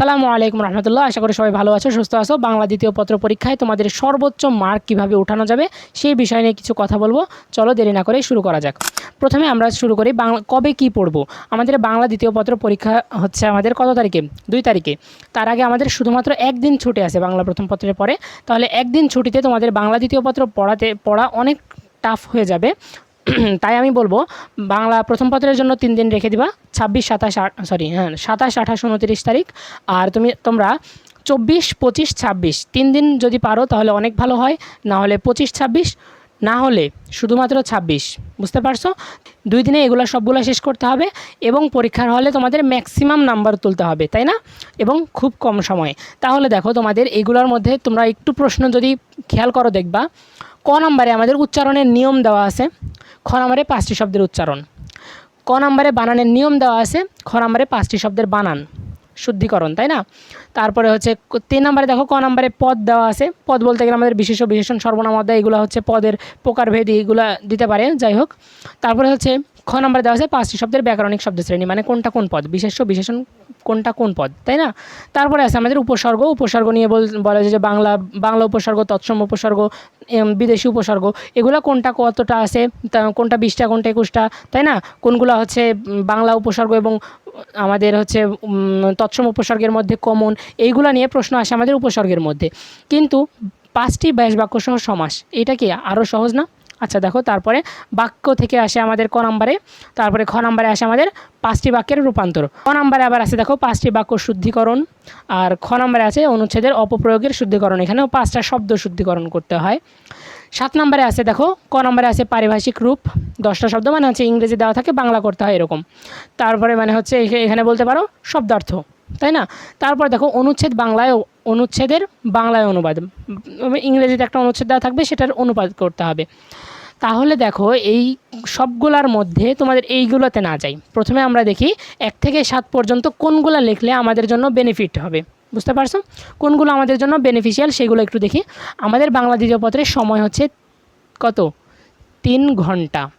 আসসালামু আলাইকুম রহমতুল্লাহ। আশা করি সবাই ভালো আছো, সুস্থ আছো। বাংলা দ্বিতীয় পত্র পরীক্ষায় তোমাদের সর্বোচ্চ মার্ক কীভাবে উঠানো যাবে সেই বিষয় নিয়ে কিছু কথা বলব। চলো দেরি না করে শুরু করা যাক। প্রথমে আমরা শুরু করি বাংলা, কবে কি পড়ব? আমাদের বাংলা দ্বিতীয় পত্র পরীক্ষা হচ্ছে আমাদের কত তারিখে? দুই তারিখে। তার আগে আমাদের শুধুমাত্র একদিন ছুটি আছে বাংলা প্রথম পত্রের পরে। তাহলে একদিন ছুটিতে তোমাদের বাংলা দ্বিতীয় পত্র পড়াতে, পড়া অনেক টাফ হয়ে যাবে। তাই আমি বলব, বাংলা প্রথম পত্রের জন্য তিন দিন রেখে দিবা। ছাব্বিশ, সাতাশ সরি হ্যাঁ সাতাশ, আঠাশ, উনতিরিশ তারিখ। আর তুমি, তোমরা চব্বিশ, পঁচিশ, ছাব্বিশ, তিন দিন যদি পারো তাহলে অনেক ভালো হয়। না হলে পঁচিশ, ছাব্বিশ, না হলে শুধুমাত্র ছাব্বিশ, বুঝতে পারছ? দুই দিনে এগুলো সবগুলো শেষ করতে হবে এবং পরীক্ষার হলে তোমাদের ম্যাক্সিমাম নাম্বার তুলতে হবে, তাই না? এবং খুব কম সময়ে। তাহলে দেখো, তোমাদের এগুলোর মধ্যে তোমরা একটু প্রশ্ন যদি খেয়াল করো দেখবা। ক নাম্বারে আমাদের উচ্চারণের নিয়ম দেওয়া আছে? খ নম্বরে পাঁচটি শব্দের উচ্চারণ। ক নাম্বারে বানানের নিয়ম দেওয়া আছে, খ নাম্বারে পাঁচটি শব্দের বানান, শুদ্ধিকরণ, তাই না? তারপরে হচ্ছে তিন নাম্বারে দেখো ক নাম্বারে পদ দেওয়া আছে। পদ বলতে গেলে আমাদের বিশেষ বিশেষণ সর্বনাম অধ্যায় এগুলো হচ্ছে পদের প্রকারভেদ এগুলো দিতে পারে, যাই হোক। তারপরে হচ্ছে খ নাম্বারে দেওয়া আছে পাঁচটি শব্দের ব্যাকরণিক শব্দ শ্রেণি মানে কোনটা কোন পদ? বিশেষ্য, বিশেষণ, কোনটা কোন পদ? তাই না? তারপরে আছে আমাদের উপসর্গ। উপসর্গ নিয়ে বল, বলা যায় যে বাংলা বাংলা উপসর্গ, তৎসম উপসর্গ বিদেশি উপসর্গ। এগুলো কোনটা কতটা আছে? কোনটা বিশটা, কোনটা একুশটা? তাই না? কোনগুলো হচ্ছে বাংলা উপসর্গ এবং আমাদের হচ্ছে তৎসম উপসর্গের মধ্যে কমন? এইগুলো নিয়ে প্রশ্ন আসে আমাদের উপসর্গের মধ্যে। কিন্তু পাঁচটি ব্যাস বাক্য সহ সমাস, এটা কি আরও সহজ না? আচ্ছা দেখো, তারপরে বাক্য থেকে আসে আমাদের ক নাম্বারে, তারপরে খ নাম্বারে আসে আমাদের পাঁচটি বাক্যের রূপান্তর। ক নাম্বারে আবার আছে দেখো, পাঁচটি বাক্য শুদ্ধিকরণ, আর খ নাম্বারে আছে অনুচ্ছেদের অপপ্রয়োগের শুদ্ধিকরণ। এখানেও পাঁচটা শব্দ শুদ্ধিকরণ করতে হয়। সাত নম্বরে আছে দেখো, ক নম্বরে আছে পারিভাষিক রূপ, দশটা শব্দ মানে হচ্ছে ইংরেজি দেওয়া থাকে, বাংলা করতে হয় এরকম। তারপরে মানে হচ্ছে এখে- এখানে বলতে পারো, শব্দার্থ। তাই না? তারপর দেখো অনুচ্ছেদ বাংলায় অনুচ্ছেদের বাংলায় অনুবাদ। ইংরেজিতে একটা অনুচ্ছেদ দেওয়া থাকবে, সেটার অনুবাদ করতে হবে। তাহলে দেখো এই সবগুলার মধ্যে তোমাদের এইগুলোতে না যাই। প্রথমে আমরা দেখি এক থেকে সাত পর্যন্ত কোনগুলো লিখলে আমাদের জন্য বেনিফিট হবে। বুঝতে পারছ? কোনগুলো আমাদের জন্য বেনিফিশিয়াল সেগুলো একটু দেখি। আমাদের বাংলা দ্বিতীয় পত্রের সময় হচ্ছে কত? তিন ঘণ্টা।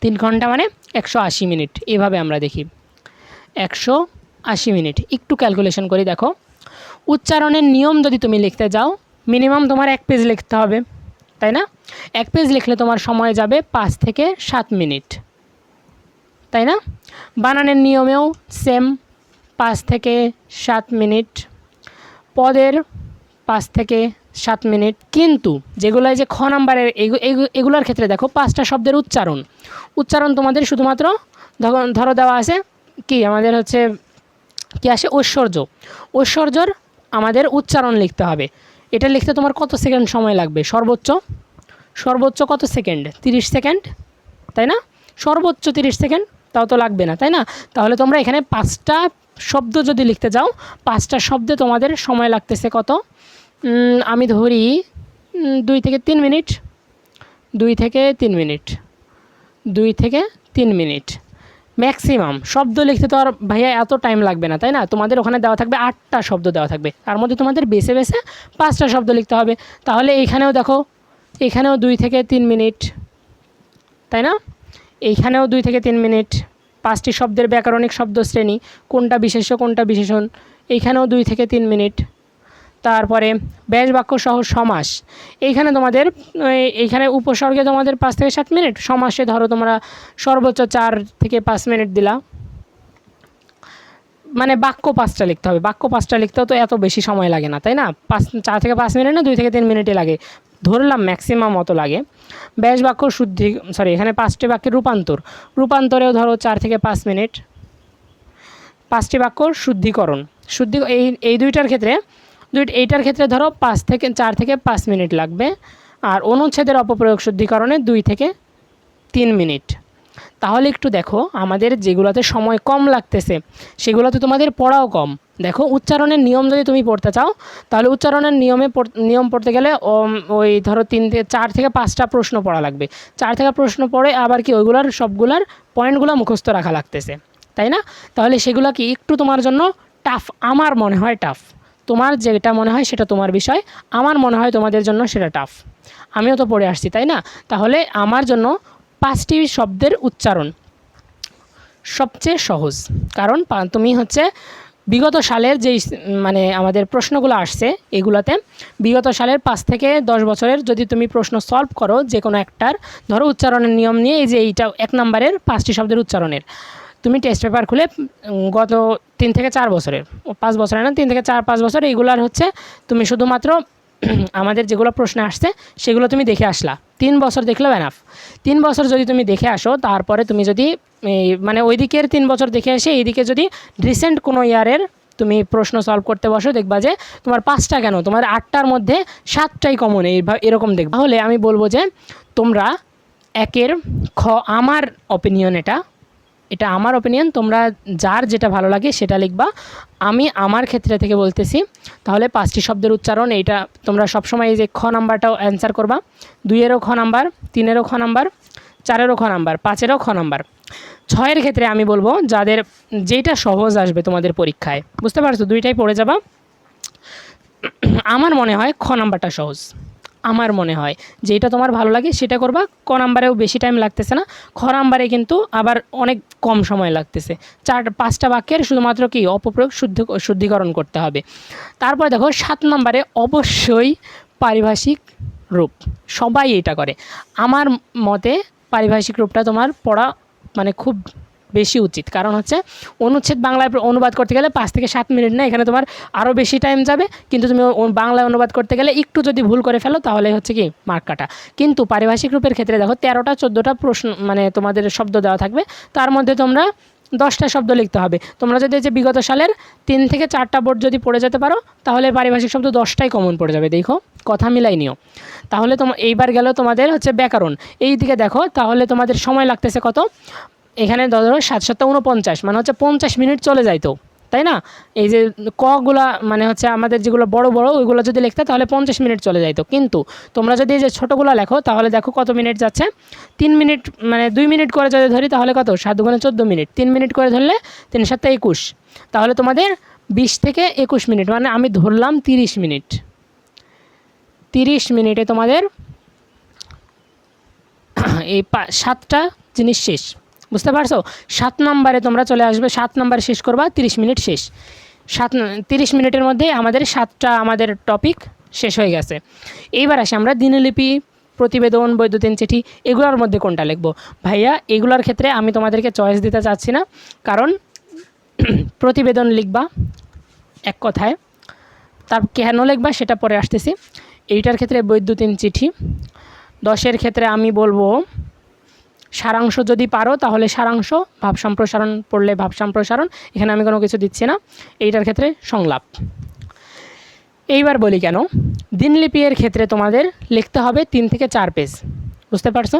তিন ঘণ্টা মানে একশো আশি মিনিট। এভাবে আমরা দেখি। একশো আশি মিনিট। একটু ক্যালকুলেশন করি, দেখো। উচ্চারণের নিয়ম যদি তুমি লিখতে যাও মিনিমাম তোমার এক পেজ লিখতে হবে, তাই না? এক পেজ লিখলে তোমার সময় যাবে পাঁচ থেকে সাত মিনিট। তাই না? বানানের নিয়মেও সেম পাঁচ থেকে সাত মিনিট। পদের পাঁচ থেকে সাত মিনিট। কিন্তু যেগুলো যে খ নাম্বারের, এগু- এগু- এগুলোর ক্ষেত্রে দেখো, পাঁচটা শব্দের উচ্চারণ। উচ্চারণ তোমাদের শুধুমাত্র ধরো দেওয়া আছে কি? আমাদের হচ্ছে কি আসে ঐশ্বর্য। ঐশ্বর্যর আমাদের উচ্চারণ লিখতে হবে। এটা লিখতে তোমার কত সেকেন্ড সময় লাগবে? সর্বোচ্চ? সর্বোচ্চ কত সেকেন্ড? তিরিশ সেকেন্ড? তাই না? সর্বোচ্চ তিরিশ সেকেন্ড? তাও তো লাগবে না, তাই না? তাহলে তোমরা এখানে পাঁচটা শব্দ যদি লিখতে যাও, পাঁচটা শব্দে তোমাদের সময় লাগতেছে কত? আমি ধরি দুই থেকে তিন মিনিট। দুই থেকে তিন মিনিট। দুই থেকে তিন মিনিট। ম্যাক্সিমাম শব্দ লিখতে তো আর ভাইয়া এত টাইম লাগবে না, তাই না? তোমাদের ওখানে দেওয়া থাকবে আটটা শব্দ দেওয়া থাকবে। তার মধ্যে তোমাদের বেছে বেছে পাঁচটা শব্দ লিখতে হবে। তাহলে এইখানেও দেখো, এখানেও দুই থেকে তিন মিনিট, তাই না? এইখানেও দুই থেকে তিন মিনিট, পাঁচটি শব্দের ব্যাকরণিক শব্দ শ্রেণি, কোনটা বিশেষ্য, কোনটা বিশেষণ এইখানেও দুই থেকে তিন মিনিট। তারপরে ব্যাস বাক্য সহ সমাস। এইখানে তোমাদের এইখানে উপসর্গে তোমাদের পাঁচ থেকে সাত মিনিট, সমাসে ধরো তোমরা সর্বোচ্চ চার থেকে পাঁচ মিনিট দিলা। মানে বাক্য পাঁচটা লিখতে হবে। বাক্য পাঁচটা লিখতেও তো এত বেশি সময় লাগে না, তাই না? পাঁচ, চার থেকে পাঁচ মিনিট না, দুই থেকে তিন মিনিটই লাগে। ধরলাম ম্যাক্সিমাম অত লাগে। ব্যাস বাক্য শুদ্ধি সরি এখানে পাঁচটি বাক্যের রূপান্তর। রূপান্তরেও ধরো চার থেকে পাঁচ মিনিট। পাঁচটি বাক্য শুদ্ধিকরণ। শুদ্ধি, এই এই দুইটার ক্ষেত্রে দুই এইটার ক্ষেত্রে ধরো পাঁচ থেকে চার থেকে পাঁচ মিনিট লাগবে, আর অনুচ্ছেদের অপপ্রয়োগ শুদ্ধিকরণে দুই থেকে তিন মিনিট। তাহলে একটু দেখো, আমাদের যেগুলোতে সময় কম লাগতেছে, সেগুলোতে তোমাদের পড়াও কম। দেখো, উচ্চারণের নিয়ম যদি তুমি পড়তে চাও, তাহলে উচ্চারণের নিয়মে নিয়ম পড়তে গেলে ওই ধরো তিন থেকে, চার থেকে পাঁচটা প্রশ্ন পড়া লাগবে। চার থেকে প্রশ্ন পড়ে আবার কি ওইগুলার, সবগুলার পয়েন্টগুলো মুখস্থ রাখা লাগতেছে। তাই না? তাহলে সেগুলো কি একটু তোমার জন্য টাফ আমার মনে হয় টাফ তোমার যেটা মনে হয় সেটা তোমার বিষয়, আমার মনে হয় তোমাদের জন্য সেটা টাফ আমিও তো পড়ে আসছি, তাই না? তাহলে আমার জন্য পাঁচটি শব্দের উচ্চারণ সবচেয়ে সহজ। কারণ তুমি হচ্ছে বিগত সালের যেই মানে আমাদের প্রশ্নগুলো আসছে এগুলাতে, বিগত সালের পাঁচ থেকে দশ বছরের যদি তুমি প্রশ্ন সলভ করো যে কোনো একটার, ধরো উচ্চারণের নিয়ম নিয়ে এই যে এইটা এক নম্বরের পাঁচটি শব্দের উচ্চারণের। তুমি টেস্ট পেপার খুলে গত তিন থেকে চার বছরের পাঁচ বছরের না, তিন থেকে চার, পাঁচ বছর এইগুলার হচ্ছে, তুমি শুধুমাত্র আমাদের যেগুলো প্রশ্ন আসছে, সেগুলো তুমি দেখে আসলা। তিন বছর দেখলেও এনাফ তিন বছর যদি তুমি দেখে আসো, তারপরে তুমি যদি মানে ওই দিকের তিন বছর দেখে এসে, এইদিকে যদি রিসেন্ট কোনো ইয়ারের তুমি প্রশ্ন সলভ করতে বসো, দেখবা যে তোমার পাঁচটা কেন? তোমার আটটার মধ্যে সাতটাই কমন এই এরকম দেখবা। তাহলে আমি বলব যে, তোমরা একের খ, আমার অপিনিয়ন এটা এটা আমার ওপিনিয়ন তোমরা যার যেটা ভালো লাগে সেটা লিখবা। আমি আমার ক্ষেত্রে থেকে বলতেছি, তাহলে পাঁচটি শব্দের উচ্চারণ, এইটা তোমরা সবসময় এই যে খ নাম্বারটাও অ্যান্সার করবা। দুইয়েরও খ নাম্বার, তিনেরও খ নাম্বার, চারেরও খ নাম্বার, পাঁচেরও খ নাম্বার। ছয়ের ক্ষেত্রে আমি বলব, যাদের যেটা সহজ আসবে তোমাদের পরীক্ষায়। বুঝতে পারছ? দুইটাই পড়ে যাবা। আমার মনে হয় খ নাম্বারটা সহজ। আমার মনে হয়। যেটা তোমার ভালো লাগে সেটা করবা। ক নাম্বারেও বেশি টাইম লাগতেছে না। খ নাম্বারে কিন্তু আবার অনেক কম সময় লাগতেছে। চার, পাঁচটা বাক্যের শুধুমাত্র কি? অপপ্রয়োগ, শুদ্ধ, শুদ্ধিকরণ করতে হবে। তারপর দেখো, সাত নাম্বারে অবশ্যই পারিভাষিক রূপ। সবাই এটা করে। আমার মতে পারিভাষিক রূপটা তোমার পড়া মানে খুব বেশি উচিত। কারণ হচ্ছে অনুচ্ছেদ বাংলায় অনুবাদ করতে গেলে পাঁচ থেকে সাত মিনিট না, এখানে তোমার আরও বেশি টাইম যাবে। কিন্তু তুমি বাংলায় অনুবাদ করতে গেলে একটু যদি ভুল করে ফেলো, তাহলে হচ্ছে কি মার্ক কাটা। কিন্তু পারিভাষিক রূপের ক্ষেত্রে দেখো, তেরোটা, চোদ্দোটা প্রশ্ন মানে তোমাদের শব্দ দেওয়া থাকবে। তার মধ্যে তোমরা দশটা শব্দ লিখতে হবে। তোমরা যদি যে বিগত সালের তিন থেকে চারটা বোর্ড যদি পড়ে যেতে পারো, তাহলে পারিভাষিক শব্দ দশটাই কমন পড়ে যাবে। দেখো, কথা মিলাই নিও। তাহলে তোমার এইবার গেল তোমাদের হচ্ছে ব্যাকরণ। এই দিকে দেখো, তাহলে তোমাদের সময় লাগতেছে কত? এখানে ধরো সাত সাতটা উনপঞ্চাশ মানে হচ্ছে পঞ্চাশ মিনিট চলে যায় তো, তাই না? এই যে কগুলা মানে হচ্ছে আমাদের যেগুলো বড় বড়, ওইগুলো যদি লিখতে তাহলে পঞ্চাশ মিনিট চলে যাইতো কিন্তু তোমরা যদি এই যে ছোটোগুলো লেখো, তাহলে দেখো কত মিনিট যাচ্ছে? তিন মিনিট মানে দুই মিনিট করে যদি ধরি তাহলে কত? সাত গুণে চোদ্দ মিনিট। তিন মিনিট করে ধরলে তিন সাতটা একুশ। তাহলে তোমাদের বিশ থেকে একুশ মিনিট মানে আমি ধরলাম তিরিশ মিনিট। তিরিশ মিনিটে তোমাদের এই সাতটা জিনিস শেষ। বুঝতে পারছ? সাত নম্বরে তোমরা চলে আসবে, সাত নম্বরে শেষ করবা, তিরিশ মিনিট শেষ। সাত, তিরিশ মিনিটের মধ্যে আমাদের সাতটা আমাদের টপিক শেষ হয়ে গেছে। এইবার আসি আমরা দিনলিপি, প্রতিবেদন, বৈদ্যুতিন চিঠি, এগুলোর মধ্যে কোনটা লিখব? ভাইয়া, এগুলোর ক্ষেত্রে আমি তোমাদেরকে চয়েস দিতে চাচ্ছি না, কারণ প্রতিবেদন লিখবা এক কথায়, তার কেন লিখবা সেটা পরে আসতেছি। এইটার ক্ষেত্রে বৈদ্যুতিন চিঠি, দশের ক্ষেত্রে আমি বলব সারাংশ যদি পারো, তাহলে সারাংশ, ভাব সম্প্রসারণ পড়লে ভাব সম্প্রসারণ, এখানে আমি কোনো কিছু দিচ্ছি না। এইটার ক্ষেত্রে সংলাপ। এইবার বলি কেন, দিনলিপির ক্ষেত্রে তোমাদের লিখতে হবে তিন থেকে চার পেজ। বুঝতে পারছ?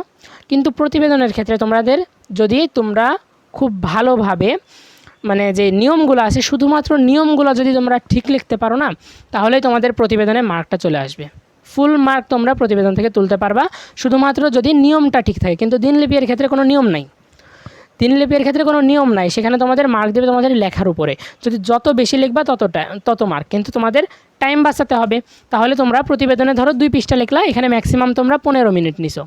কিন্তু প্রতিবেদনের ক্ষেত্রে তোমাদের যদি তোমরা খুব ভালোভাবে মানে যে নিয়মগুলো আছে, শুধুমাত্র নিয়মগুলো যদি তোমরা ঠিক লিখতে পারো না, তাহলে তোমাদের প্রতিবেদনে মার্কটা চলে আসবে। ফুল মার্ক তোমরা প্রতিবেদন থেকে তুলতে পারবা। শুধুমাত্র যদি নিয়মটা ঠিক থাকে, কিন্তু দিনলিপির ক্ষেত্রে কোনো নিয়ম নাই। দিনলিপির ক্ষেত্রে কোনো নিয়ম নাই, সেখানে তোমাদের মার্ক দেবে তোমাদের লেখার উপরে। যদি যত বেশি লিখবা ততটা, তত মার্ক কিন্তু তোমাদের টাইম বাঁচাতে হবে। তাহলে তোমরা প্রতিবেদনে ধরো দুই পৃষ্ঠা লিখলা, এখানে ম্যাক্সিমাম তোমরা পনেরো মিনিট নিছো।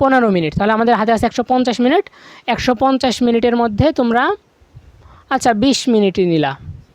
পনেরো মিনিট, তাহলে আমাদের হাতে আছে একশো পঞ্চাশ মিনিট। একশো পঞ্চাশ মিনিটের মধ্যে তোমরা আচ্ছা বিশ মিনিটই নিলা।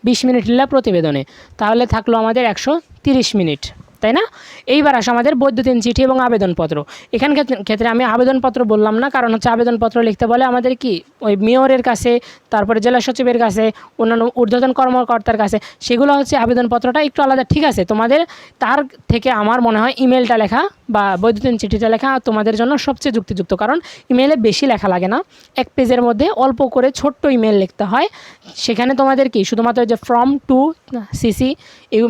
বিশ মিনিট নিলা প্রতিবেদনে। তাহলে থাকল আমাদের একশো তিরিশ মিনিট। তাই না? এইবার আসে আমাদের বৈদ্যুতিন চিঠি এবং আবেদনপত্র। এখান ক্ষেত্রে- আমি আবেদনপত্র বললাম না, কারণ হচ্ছে আবেদনপত্র লিখতে বলে আমাদের কি? ওই মেয়রের কাছে, তারপরে জেলা সচিবের কাছে, অন্যান্য ঊর্ধ্বতন কর্মকর্তার কাছে, সেগুলো হচ্ছে আবেদনপত্রটা একটু আলাদা। ঠিক আছে, তোমাদের তার থেকে আমার মনে হয় ইমেলটা লেখা বা বৈদ্যুতিন চিঠিটা লেখা তোমাদের জন্য সবচেয়ে যুক্তিযুক্ত, কারণ ইমেলে বেশি লেখা লাগে না। এক পেজের মধ্যে অল্প করে ছোট্ট ইমেল লিখতে হয়। সেখানে তোমাদের কি? শুধুমাত্র যে ফ্রম টু সিসি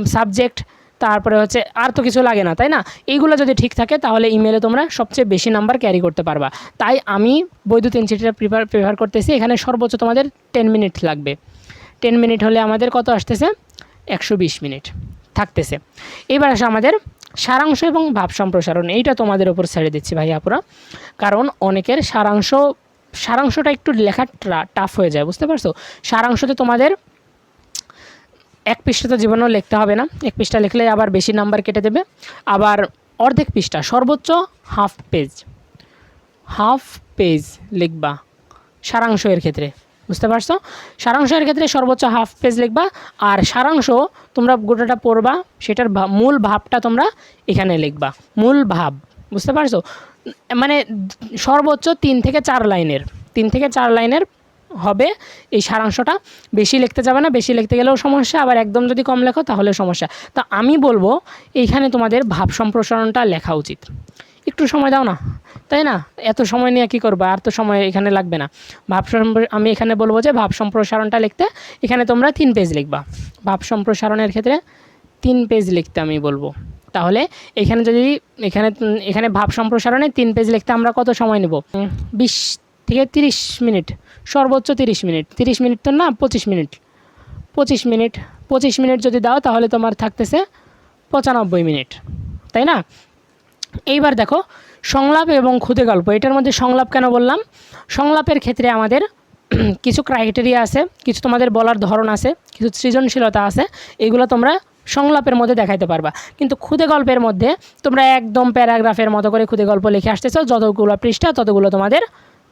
সাবজেক্ট তারপরে হচ্ছে আর তো কিছু লাগে না, তাই না? এইগুলো যদি ঠিক থাকে, তাহলে ইমেলে তোমরা সবচেয়ে বেশি নাম্বার ক্যারি করতে পারবা। তাই আমি বৈদ্যুতিন চিঠিটা প্রিফার প্রিফার করতেছি। এখানে সর্বোচ্চ তোমাদের টেন মিনিট লাগবে। টেন মিনিট হলে আমাদের কত আসতেছে? একশো বিশ মিনিট থাকতেছে। এবার আসে আমাদের সারাংশ এবং ভাব সম্প্রসারণ। এইটা তোমাদের ওপর ছেড়ে দিচ্ছি ভাই আপুরা। কারণ অনেকের সারাংশ, সারাংশটা একটু লেখা টাফ হয়ে যায়, বুঝতে পারছ? সারাংশতে তোমাদের এক পৃষ্ঠা তো জীবনেও লিখতে হবে না। এক পৃষ্ঠা লিখলে আবার বেশি নাম্বার কেটে দেবে। আবার অর্ধেক পৃষ্ঠা, সর্বোচ্চ হাফ পেজ। হাফ পেজ লিখবা সারাংশ এর ক্ষেত্রে, বুঝতে পারছ? সারাংশের ক্ষেত্রে সর্বোচ্চ হাফ পেজ লিখবা আর সারাংশ তোমরা গোটাটা পড়বা, সেটার মূল ভাবটা তোমরা এখানে লিখবা। মূল ভাব, বুঝতে পারছ? মানে সর্বোচ্চ তিন থেকে চার লাইনের, তিন থেকে চার লাইনের হবে এই সারাংশটা। বেশি লিখতে যাবে না, বেশি লিখতে গেলেও সমস্যা, আবার একদম যদি কম লেখো তাহলে সমস্যা। তা আমি বলব, এইখানে তোমাদের ভাব সম্প্রসারণটা লেখা উচিত। একটু সময় দাও না, তাই না? এত সময় নিয়ে কী করবে? আর তো সময় এখানে লাগবে না। ভাব আমি এখানে বলব যে ভাব সম্প্রসারণটা লিখতে, এখানে তোমরা তিন পেজ লিখবা। ভাব সম্প্রসারণের ক্ষেত্রে তিন পেজ লিখতে আমি বলব। তাহলে এখানে যদি, এখানে এখানে ভাব সম্প্রসারণে তিন পেজ লিখতে আমরা কত সময় নেব? বিশ থেকে তিরিশ মিনিট। সর্বোচ্চ তিরিশ মিনিট। তিরিশ মিনিট তো না, পঁচিশ মিনিট। পঁচিশ মিনিট পঁচিশ মিনিট যদি দাও তাহলে তোমার থাকতেছে পঁচানব্বই মিনিট। তাই না? এইবার দেখো, সংলাপ এবং খুদে গল্প। এটার মধ্যে সংলাপ কেন বললাম? সংলাপের ক্ষেত্রে আমাদের কিছু ক্রাইটেরিয়া আছে, কিছু তোমাদের বলার ধরন আছে, কিছু সৃজনশীলতা আছে, এগুলো তোমরা সংলাপের মধ্যে দেখাইতে পারবা। কিন্তু খুদে গল্পের মধ্যে তোমরা একদম প্যারাগ্রাফের মতো করে খুদে গল্প লিখে আসতেছো, যতগুলো পৃষ্ঠা ততগুলো তোমাদের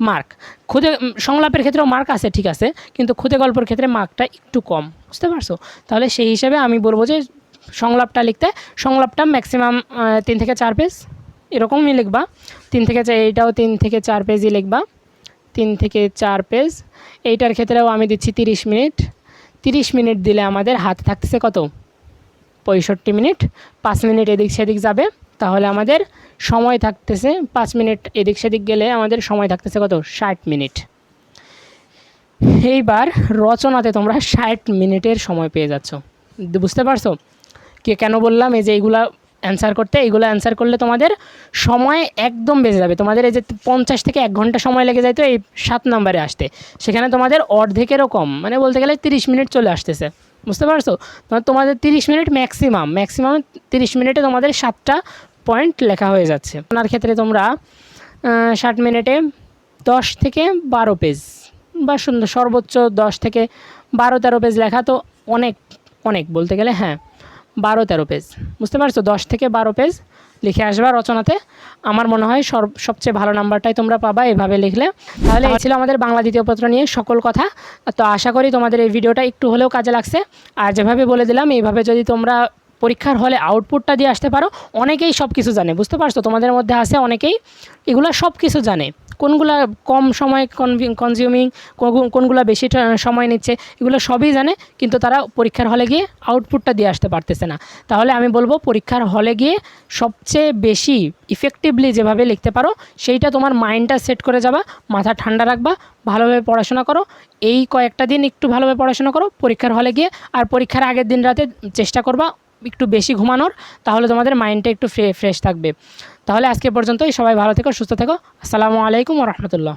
মার্ক খুদে সংলাপের ক্ষেত্রেও মার্ক আছে, ঠিক আছে, কিন্তু খুদে গল্পের ক্ষেত্রে মার্কটা একটু কম, বুঝতে পারছ? তাহলে সেই হিসেবে আমি বলব যে সংলাপটা লিখতে, সংলাপটা ম্যাক্সিমাম তিন থেকে চার পেজ এরকমই লিখবা। তিন থেকে চার, এইটাও তিন থেকে চার পেজই লিখবা। তিন থেকে চার পেজ এইটার ক্ষেত্রেও আমি দিচ্ছি তিরিশ মিনিট। তিরিশ মিনিট দিলে আমাদের হাতে থাকতেছে কত? পঁয়ষট্টি মিনিট। পাঁচ মিনিট এদিক সেদিক যাবে। তাহলে আমাদের সময় থাকতেছে পাঁচ মিনিট এদিক সেদিক গেলে আমাদের সময় থাকতেছে কত? ষাট মিনিট। এইবার রচনাতে তোমরা ষাট মিনিটের সময় পেয়ে যাচ্ছ। বুঝতে পারছ? কে কেন বললাম? এই যে এইগুলা অ্যান্সার করতে, এইগুলো অ্যান্সার করলে তোমাদের সময় একদম বেঁচে যাবে। তোমাদের এই যে পঞ্চাশ থেকে এক ঘণ্টা সময় লেগে যায় তো, এই সাত নাম্বারে আসতে। সেখানে তোমাদের অর্ধেকেরও কম মানে বলতে গেলে তিরিশ মিনিট চলে আসতেছে। বুঝতে পারছ? তোমাদের তিরিশ মিনিট ম্যাক্সিমাম ম্যাক্সিমাম তিরিশ মিনিটে তোমাদের সাতটা পয়েন্ট লেখা হয়ে যাচ্ছে। ওনার ক্ষেত্রে তোমরা ষাট মিনিটে দশ থেকে বারো পেজ বা সুন্দর সর্বোচ্চ দশ থেকে বারো তেরো পেজ লেখা তো অনেক অনেক বলতে গেলে হ্যাঁ বারো তেরো পেজ বুঝতে পারছ? দশ থেকে বারো পেজ লিখে আসবা রচনাতে। আমার মনে হয় সব সবচেয়ে ভালো নাম্বারটাই তোমরা পাবা এভাবে লিখলে। তাহলে এই ছিল আমাদের বাংলা দ্বিতীয় পত্র নিয়ে সকল কথা। তো আশা করি তোমাদের এই ভিডিওটা একটু হলেও কাজে লাগছে। আর যেভাবে বলে দিলাম, এইভাবে যদি তোমরা পরীক্ষার হলে আউটপুটটা দিয়ে আসতে পারো, অনেকেই সব কিছু জানে, বুঝতে পারছ? তোমাদের মধ্যে আছে অনেকেই, এগুলো সব কিছু জানে। কোনগুলা কম সময় কনজিউমিং কোনগুলো বেশি সময় নিচ্ছে, এগুলো সবই জানে, কিন্তু তারা পরীক্ষার হলে গিয়ে আউটপুটটা দিয়ে আসতে পারতেছে না। তাহলে আমি বলব, পরীক্ষার হলে গিয়ে সবচেয়ে বেশি ইফেক্টিভলি যেভাবে লিখতে পারো, সেইটা তোমার মাইন্ডটা সেট করে যাবা, মাথা ঠান্ডা রাখবা, ভালোভাবে পড়াশোনা করো, এই কয়েকটা দিন একটু ভালোভাবে পড়াশোনা করো, পরীক্ষার হলে গিয়ে আর পরীক্ষার আগের দিন রাতে চেষ্টা করবা একটু বেশি ঘুমানোর, তাহলে তোমাদের মাইন্ডটা একটু ফ্রেশ থাকবে। তাহলে আজকে পর্যন্তই সবাই ভালো থেকো সুস্থ থেকো। আসসালামু আলাইকুম রহমতুল্লাহ।